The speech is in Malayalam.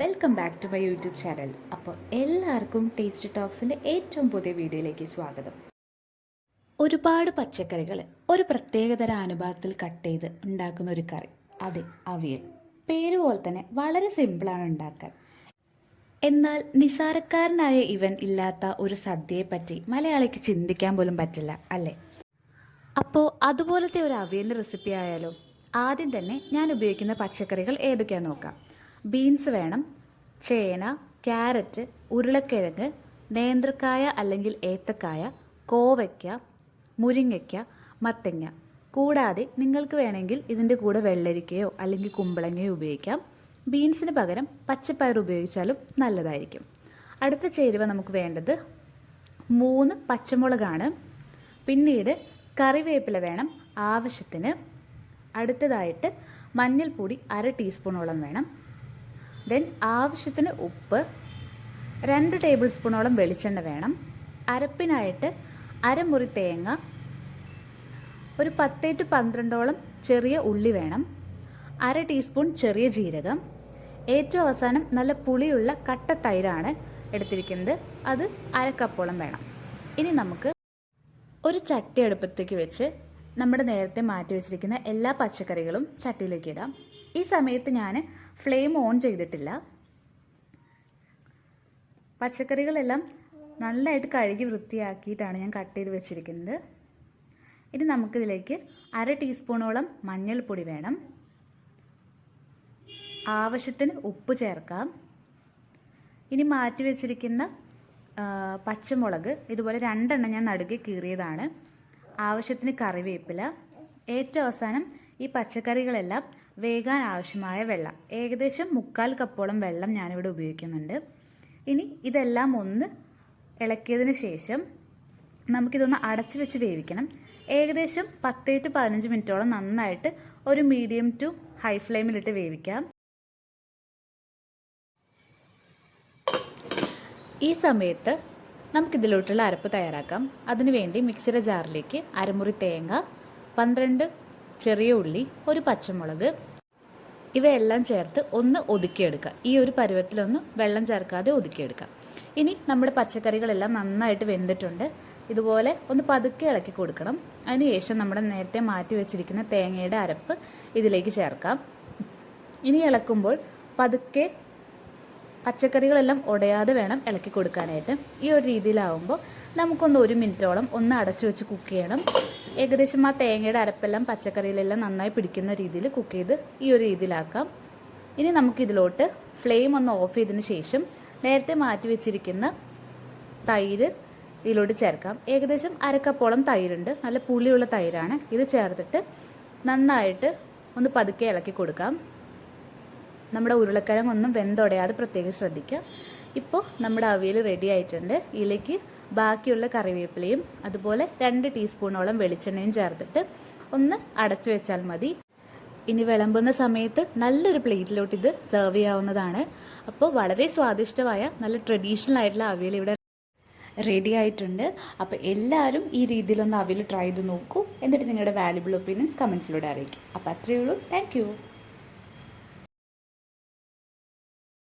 Welcome back to my YouTube channel അപ്പോൾ എല്ലാവർക്കും ടേസ്റ്റ് ടോക്സിന്റെ ഏറ്റവും പുതിയ വീഡിയോയിലേക്ക് സ്വാഗതം. ഒരുപാട് പച്ചക്കറികൾ ഒരു പ്രത്യേകതര അനുപാതത്തിൽ കട്ട് ചെയ്ത് ഉണ്ടാക്കുന്ന ഒരു കറി. അതെ അവിയൽ. പേര് പോലെ തന്നെ വളരെ സിമ്പിളാണ് ഉണ്ടാക്കാൻ. എന്നാൽ നിസാരക്കാരനായ ഇവൻ ഇല്ലാത്ത ഒരു സദ്യയെപ്പറ്റി മലയാളിക്ക് ചിന്തിക്കാൻ പോലും പറ്റില്ല അല്ലേ? അപ്പോൾ അതുപോലത്തെ ഒരു അവിയലിന്റെ റെസിപ്പി ആയാലും? ആദ്യം തന്നെ ഞാൻ ഉപയോഗിക്കുന്ന പച്ചക്കറികൾ ഏതൊക്കെയാണെന്ന് നോക്കാം. ബീൻസ് വേണം ചേന ക്യാരറ്റ് ഉരുളക്കിഴങ്ങ് നേന്ത്രക്കായ അല്ലെങ്കിൽ ഏത്തക്കായ കോവയ്ക്ക മുരിങ്ങയ്ക്ക മത്തങ്ങ. കൂടാതെ നിങ്ങൾക്ക് വേണമെങ്കിൽ ഇതിന്റെ കൂടെ വെള്ളരിക്കയോ അല്ലെങ്കിൽ കുമ്പളങ്ങയോ ഉപയോഗിക്കാം. ബീൻസിന് പകരം പച്ചപ്പയർ ഉപയോഗിച്ചാലും നല്ലതായിരിക്കും. അടുത്ത ചേരുവ നമുക്ക് വേണ്ടത് മൂന്ന് പച്ചമുളകാണ്. പിന്നീട് കറിവേപ്പില വേണം ആവശ്യത്തിന്. അടുത്തതായിട്ട് മഞ്ഞൾപ്പൊടി അര ടീസ്പൂണോളം വേണം. ദെൻ ആവശ്യത്തിന് ഉപ്പ് രണ്ട് ടേബിൾ സ്പൂണോളം വെളിച്ചെണ്ണ വേണം. അരപ്പിനായിട്ട് അരമുറി തേങ്ങ ഒരു പത്തേ ടു പന്ത്രണ്ടോളം ചെറിയ ഉള്ളി വേണം. അര ടീസ്പൂൺ ചെറിയ ജീരകം. ഏറ്റവും അവസാനം നല്ല പുളിയുള്ള കട്ട തൈരാണ് എടുത്തിരിക്കുന്നത്. അത് അര കപ്പോളം വേണം. ഇനി നമുക്ക് ഒരു ചട്ടി അടുപ്പത്തേക്ക് വെച്ച് നമ്മുടെ നേരത്തെ മാറ്റി വെച്ചിരിക്കുന്ന എല്ലാ പച്ചക്കറികളും ചട്ടിയിലേക്ക് ഇടാം. ഈ സമയത്ത് ഞാൻ ഫ്ലെയിം ഓൺ ചെയ്തിട്ടില്ല. പച്ചക്കറികളെല്ലാം നല്ലതായിട്ട് കഴുകി വൃത്തിയാക്കിയിട്ടാണ് ഞാൻ കട്ട് ചെയ്ത് വെച്ചിരിക്കുന്നത്. ഇനി നമുക്കിതിലേക്ക് അര ടീസ്പൂണോളം മഞ്ഞൾപ്പൊടി വേണം. ആവശ്യത്തിന് ഉപ്പ് ചേർക്കാം. ഇനി മാറ്റി വെച്ചിരിക്കുന്ന പച്ചമുളക് ഇതുപോലെ രണ്ടെണ്ണം ഞാൻ നടുക്കി കീറിയതാണ്. ആവശ്യത്തിന് കറിവേപ്പില. ഏറ്റവും അവസാനം ഈ പച്ചക്കറികളെല്ലാം വേകാൻ ആവശ്യമായ വെള്ളം. ഏകദേശം മുക്കാൽ കപ്പോളം വെള്ളം ഞാനിവിടെ ഉപയോഗിക്കുന്നുണ്ട്. ഇനി ഇതെല്ലാം ഒന്ന് ഇളക്കിയതിന് ശേഷം നമുക്കിതൊന്ന് അടച്ചു വെച്ച് വേവിക്കണം. ഏകദേശം പത്തേ ടു പതിനഞ്ച് മിനിറ്റോളം നന്നായിട്ട് ഒരു മീഡിയം ടു ഹൈ ഫ്ലെയിമിലിട്ട് വേവിക്കാം. ഈ സമയത്ത് നമുക്കിതിലോട്ടുള്ള അരപ്പ് തയ്യാറാക്കാം. അതിനുവേണ്ടി മിക്സിയുടെ ജാറിലേക്ക് അരമുറി തേങ്ങ പന്ത്രണ്ട് ചെറിയ ഉള്ളി ഒരു പച്ചമുളക് ഇവയെല്ലാം ചേർത്ത് ഒന്ന് ഒതുക്കിയെടുക്കുക. ഈ ഒരു പരുവത്തിലൊന്ന് വെള്ളം ചേർക്കാതെ ഒതുക്കിയെടുക്കാം ഇനി നമ്മുടെ പച്ചക്കറികളെല്ലാം നന്നായിട്ട് വെന്തിട്ടുണ്ട്. ഇതുപോലെ ഒന്ന് പതുക്കെ ഇളക്കി കൊടുക്കണം. അതിനുശേഷം നമ്മുടെ നേരത്തെ മാറ്റി വെച്ചിരിക്കുന്ന തേങ്ങയുടെ അരപ്പ് ഇതിലേക്ക് ചേർക്കാം. ഇനി ഇളക്കുമ്പോൾ പതുക്കെ പച്ചക്കറികളെല്ലാം ഉടയാതെ വേണം ഇളക്കി കൊടുക്കാനായിട്ട്. ഈ ഒരു രീതിയിലാവുമ്പോൾ നമുക്കൊന്ന് ഒരു മിനിറ്റോളം ഒന്ന് അടച്ചു വെച്ച് കുക്ക് ചെയ്യണം. ഏകദേശം ആ തേങ്ങയുടെ അരപ്പെല്ലാം പച്ചക്കറിയിലെല്ലാം നന്നായി പിടിക്കുന്ന രീതിയിൽ കുക്ക് ചെയ്ത് ഈ ഒരു രീതിയിലാക്കാം. ഇനി നമുക്കിതിലോട്ട് ഫ്ലെയിം ഒന്ന് ഓഫ് ചെയ്തതിന് ശേഷം നേരത്തെ മാറ്റി വെച്ചിരിക്കുന്ന തൈര് ഇതിലോട്ട് ചേർക്കാം. ഏകദേശം അരക്കപ്പോളം തൈരുണ്ട്. നല്ല പുളിയുള്ള തൈരാണ്. ഇത് ചേർത്തിട്ട് നന്നായിട്ട് ഒന്ന് പതുക്കെ ഇളക്കി കൊടുക്കാം. നമ്മുടെ ഉരുളക്കിഴങ്ങൊന്നും വെന്തൊടയാതെ പ്രത്യേകം ശ്രദ്ധിക്കുക. ഇപ്പോൾ നമ്മുടെ അവിയൽ റെഡി ആയിട്ടുണ്ട്. ഇതിലേക്ക് ബാക്കിയുള്ള കറിവേപ്പിലയും അതുപോലെ രണ്ട് ടീസ്പൂണോളം വെളിച്ചെണ്ണയും ചേർത്തിട്ട് ഒന്ന് അടച്ചു വെച്ചാൽ മതി. ഇനി വിളമ്പുന്ന സമയത്ത് നല്ലൊരു പ്ലേറ്റിലോട്ട് ഇത് സെർവ് ചെയ്യാവുന്നതാണ്. അപ്പോൾ വളരെ സ്വാദിഷ്ടമായ നല്ല ട്രഡീഷണൽ ആയിട്ടുള്ള അവിയൽ ഇവിടെ റെഡി ആയിട്ടുണ്ട്. അപ്പോൾ എല്ലാവരും ഈ രീതിയിലൊന്ന് അവിയൽ ട്രൈ ചെയ്ത് നോക്കൂ. എന്നിട്ട് നിങ്ങളുടെ വാല്യുബിൾ ഒപ്പീനിയൻസ് കമൻസിലൂടെ അറിയിക്കും. അപ്പോൾ അത്രയേ ഉള്ളൂ. താങ്ക്